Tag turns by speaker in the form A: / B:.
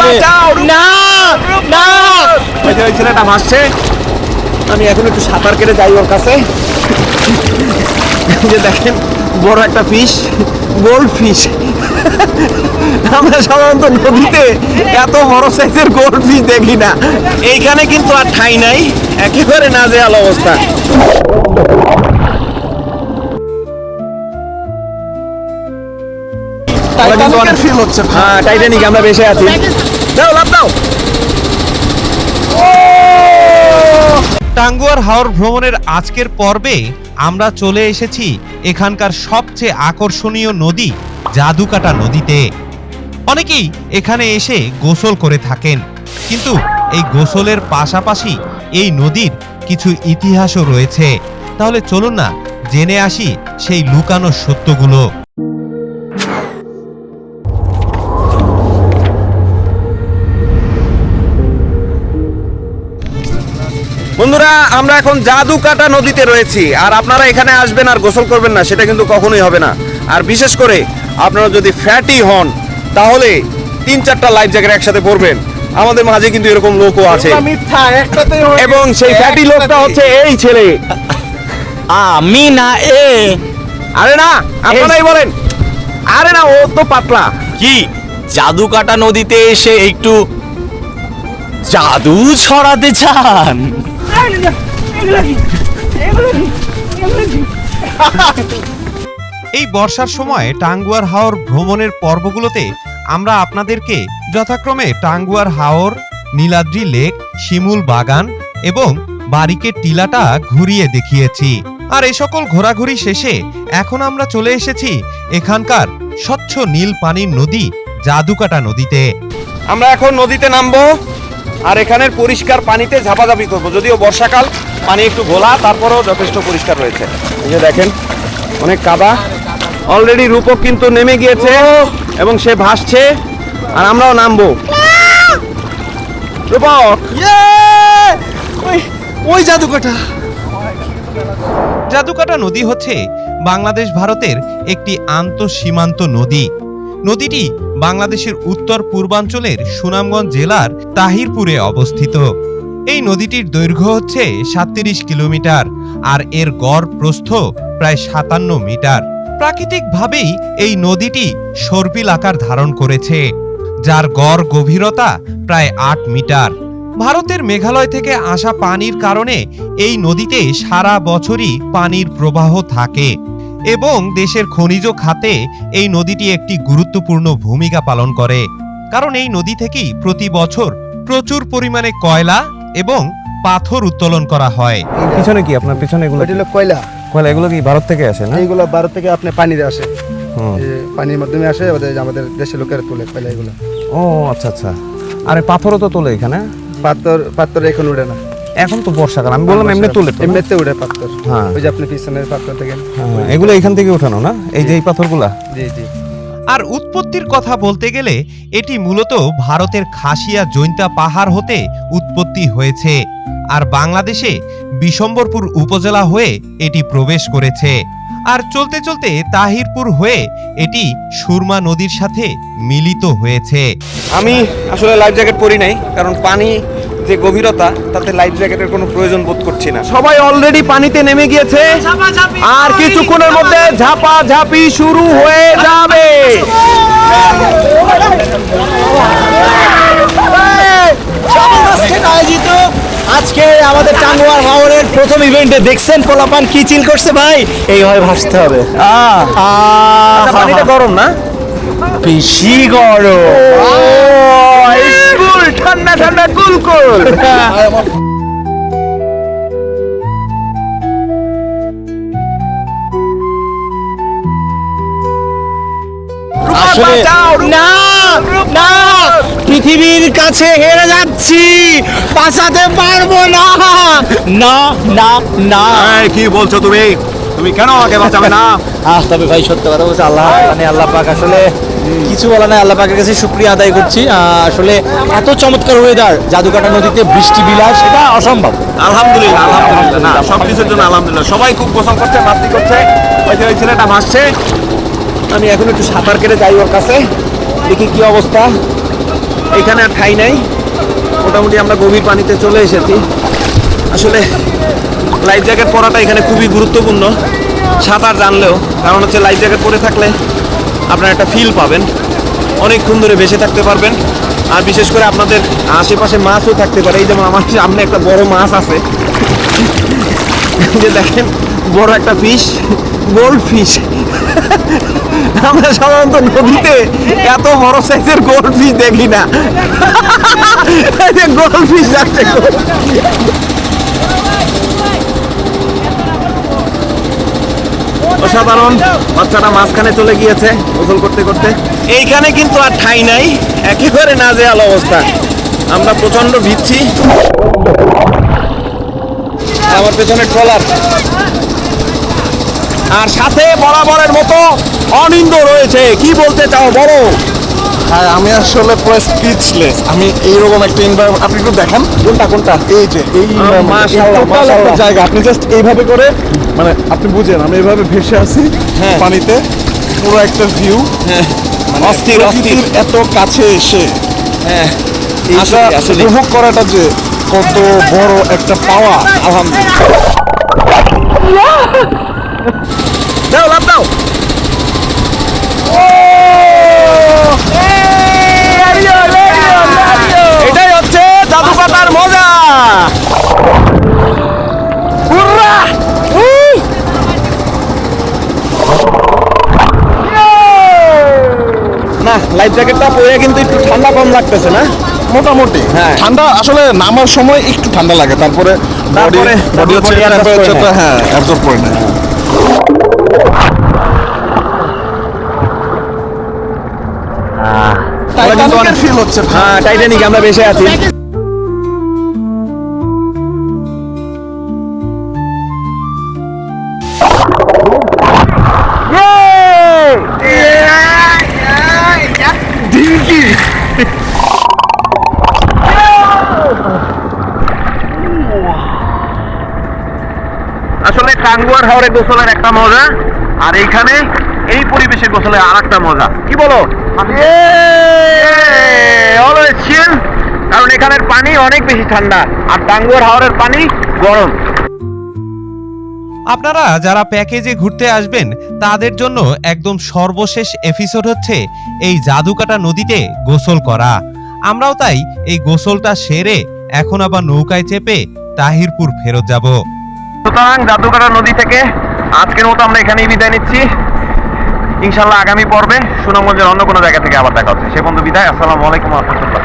A: আসলে
B: না না।
A: ওই যে ওই ছেলেটা ভাসছে। আমি এখন একটু সাঁতার কেটে যাই ওর কাছে। যে দেখেন বড় একটা ফিশ গোল্ড ফিশ আমরা সাধারণত নদীতে এত বড় সাইজের গোল্ড ফিশ দেখি না। এইখানে কিন্তু আর ঠাই নাই। একেবারে না নাজেহাল অবস্থা।
B: টাইটানিকের হচ্ছে।
A: হ্যাঁ টাইটানিক আমরা বেশি আছি। দাও লাভ দাও।
C: টাঙ্গুয়ার হাওর ভ্রমণের আজকের পর্বে আমরা চলে এসেছি এখানকার সবচেয়ে আকর্ষণীয় নদী জাদুকাটা নদীতে। অনেকেই এখানে এসে গোসল করে থাকেন কিন্তু এই গোসলের পাশাপাশি এই নদীর কিছু ইতিহাসও রয়েছে। তাহলে চলুন না জেনে আসি সেই লুকানো সত্যগুলো।
A: বন্ধুরা আমরা এখন জাদুকাটা নদীতে রয়েছি। আর আপনারা এখানে আসবেন আর গোসল করবেন না সেটা কিন্তু কখনোই হবে না। আর বিশেষ করে আপনারা যদি ফ্যাটি হন তাহলে তিন চারটা লাইফ জ্যাকেট একসাথে পরবেন। আমাদের মাঝে কিন্তু এরকম লোকও আছে।
B: মিথ্যা একটাতেই
A: এবং সেই ফ্যাটি লোকটা হচ্ছে এই ছেলে।
B: আমি না এ।
A: আরে না আপনারাই বলেন। আরে না ও তো পাতলা।
B: কি? জাদু কাটা নদীতে এসে একটু জাদু ছড়াতে চান?
C: এই বর্ষার সময় টাঙ্গুয়ার হাওর ভ্রমণের পর্বগুলোতে আমরা আপনাদেরকে যথাক্রমে টাঙ্গুয়ার হাওর, নীলাদ্রি লেক, শিমুল বাগান এবং বারিকের টিলাটা ঘুরিয়ে দেখিয়েছি। আর এ সকল ঘোরাঘুরি শেষে এখন আমরা চলে এসেছি এখানকার স্বচ্ছ নীল পানির নদী, জাদুকাটা নদীতে।
A: আমরা এখন নদীতে নামবো। আর এখানের পরিষ্কার পানিতে ঝাপাঝাপি করব। যদিও বর্ষাকাল পানি একটু ঘোলা তারপরেও যথেষ্ট পরিষ্কার রয়েছে। এই যে দেখেন অনেক কাদা। অলরেডি রূপক কিন্তু নেমে গিয়েছে এবং সে ভাসছে আর আমরাও নামবো। রূপক!
B: ওই ওই জাদুকাটা।
C: জাদুকাটা নদী হচ্ছে বাংলাদেশ ভারতের একটি আন্তঃসীমান্ত নদী। নদীটি বাংলাদেশের উত্তর পূর্বাঞ্চলের সুনামগঞ্জ জেলার তাহিরপুরে অবস্থিত। এই নদীটির দৈর্ঘ্য হচ্ছে সাতত্রিশ কিলোমিটার আর এর গড় প্রস্থ প্রায় সাতান্ন মিটার। প্রাকৃতিকভাবেই এই নদীটি সর্পিল আকার ধারণ করেছে, যার গড় গভীরতা প্রায় আট মিটার। ভারতের মেঘালয় থেকে আসা পানির কারণে এই নদীতে সারা বছরই পানির প্রবাহ থাকে। এবং দেশের খনিজ খাতে এই নদীটি একটি গুরুত্বপূর্ণ ভূমিকা পালন করে। কারণ এই নদী থেকেই প্রতি বছর প্রচুর পরিমাণে কয়লা এবং পাথর উত্তোলন করা হয়।
A: পিছনে কি? আপনার পিছনে এগুলো
D: ওইটা হলো কয়লা।
A: কয়লা এগুলো কি ভারত থেকে আসে না?
D: এইগুলো ভারত থেকে আপনি পানিতে আসে। পানির মাধ্যমে আসে আমাদের দেশের লোকেরা তোলে কয়লা এগুলো।
A: ও আচ্ছা আচ্ছা। আরে পাথরও তো তোলে এখানে?
D: পাথর পাথর এখন উঠে না।
A: এখন তো বর্ষাকাল আমি বললাম এমনি তোলে?
D: এমনিতে উঠে পাথর।
A: হ্যাঁ।
D: ওই যে আপনি পিছনের পাথর থেকে
A: হ্যাঁ, এগুলো এখান থেকে উঠানো না? এই যে এই পাথরগুলা?
D: জি জি।
C: আর উৎপত্তির কথা বলতে গেলে এটি মূলত ভারতের খাসিয়া জৈন্তা পাহাড় হতে উৎপত্তি হয়েছে। আর বাংলাদেশে বিশম্বরপুর উপজেলা হয়ে এটি প্রবেশ করেছে। আর চলতে চলতে তাহিরপুর হয়ে এটি সুরমা নদীর সাথে মিলিত হয়েছে।
A: আমি আসলে লাইফ জ্যাকেট পরি নাই কারণ পানি যে গভীরতা তাতে লাইফ জ্যাকেটের কোনো প্রয়োজন বোধ করছি না। সবাই অলরেডি পানিতে নেমে গিয়েছে। আর কিছুক্ষণের মধ্যে ঝাপা ঝাপি শুরু হয়ে যাবে।
B: আয়োজিত আজকে আমাদের টাঙ্গুয়ার হাওরের প্রথম ইভেন্টে দেখছেন পোলাপান কি চিল করছে ভাই? এইভাবে ভাসতে হবে।
A: আচ্ছা, পানিটা গরম না?
B: বেশি গরম।
A: ঠান্ডা ঠান্ডা কুল কুল।
B: আসলে না না পৃথিবীর কাছে হেরে যাচ্ছি। বাঁচাতে পারব না। না না না।
A: কি বলছো তুমি? তুমি কেন আমাকে বাঁচাবে না?
B: আহ তবে ভাই সত্য কথা বলছে আল্লাহ মানে আল্লাহ পাক আসলে কিছু বলা নাই আল্লাহ পাকের কাছে শুক্রিয়া আদায় করছি। আসলে এত চমৎকার ওয়েদার জাদুকাটা নদীতে বৃষ্টি বিলাস এটা অসম্ভব।
A: আলহামদুলিল্লাহ আলহামদুলিল্লাহ না সব কিছুর জন্য আলহামদুলিল্লাহ। সবাই খুব পছন্দ করছে মাস্তি করছে। ওই যে ওই ছেলেটা ভাসছে। আমি এখন একটু সাঁতার কেটে যাই ওর কাছে। দেখি কি অবস্থা। এখানে আর ঠাই নাই। মোটামুটি আমরা গভীর পানিতে চলে এসেছি। আসলে লাইফ জ্যাকেট পরাটা এখানে খুবই গুরুত্বপূর্ণ। সাঁতার জানলেও কারণ হচ্ছে লাইফ জ্যাকেট পরে থাকলে আপনারা একটা ফিল পাবেন। অনেকক্ষণ ধরে বেঁচে থাকতে পারবেন। আর বিশেষ করে আপনাদের আশেপাশে মাছও থাকতে পারে। এই যেমন আমার সামনে একটা বড় মাছ আছে। যে দেখেন, বড় একটা ফিশ গোল্ড ফিশ আমরা সাধারণত নদীতে এত বড় সাইজের গোল্ড ফিশ দেখি না। গোল্ড ফিশ যাচ্ছে অসাধারণ। বাচ্চাটা মাঝখানে চলে গিয়েছে গোসল করতে করতে। এইখানে কিন্তু আর ঠাই নাই, একেবারে নাজেহাল অবস্থা। আমরা প্রচণ্ড ভিজছি আমার পেছনে ট্রলার। আর সাথে বরাবরের মতো অনিন্দ রয়েছে। কি বলতে চাও বলো?
E: হ্যাঁ আমি আসলে পুরো স্পিচলেস আমি এইরকম একটা এনভায়রনমেন্ট আপনি একটু দেখেন।
A: কোনটা কোনটা?
E: এই যে এই একটা জায়গা। আপনি জাস্ট এইভাবে করে মানে আপনি বুঝেন আমি এইভাবে ভেসে আছি
A: হ্যাঁ।
E: পানিতে। পুরো একটা ভিউ
A: হ্যাঁ। অস্থির অস্থির।
E: এত কাছে এসে।
A: হ্যাঁ।
E: এটা
A: আসলে
E: উপভোগ করাটা যে কত বড় একটা পাওয়া আলহামদুলিল্লাহ।
A: লাইফ জ্যাকেটটা পরে কিন্তু একটু ঠান্ডা কম লাগতেছে না?
E: মোটামুটি।
A: হ্যাঁ।
E: ঠান্ডা আসলে নামার সময় একটু ঠান্ডা লাগে তারপরে বডি
A: তারপরে
E: বডি হচ্ছে হ্যাঁ অ্যাবজর্ব করে নেয়। টাইটানিকের ফিল হচ্ছে।
A: হ্যাঁ টাইটানিক আমরা বেসে আছি। আসলে টাঙ্গুয়ার হাওড়ে গোসলের একটা মজা, আর এইখানে এই পরিবেশে গোসলের আর একটা মজা। কি বলো? কারণ এখানের পানি অনেক বেশি ঠান্ডা, আর টাঙ্গুয়ার হাওড়ের পানি গরম।
C: আপনারা যারা প্যাকেজে ঘুরতে আসবেন, তাদের জন্য একদম সর্বশেষ এপিসোড হচ্ছে এই জাদুকাটা নদীতে গোসল করা। আমরাও তাই এই গোসলটা সেরে এখন আবার নৌকায় চেপে তাহিরপুর ফেরত যাব।
A: সুতরাং জাদুকাটা নদী থেকে আজকের মতো আমরা এখানেই বিদায় নিচ্ছি। ইনশাল্লাহ আগামী পর্বে সুনামগঞ্জের অন্য কোনো জায়গা থেকে আবার দেখা হচ্ছে। সে বন্ধু বিদায়, আসসালামু আলাইকুম রহমতুল্লাহ।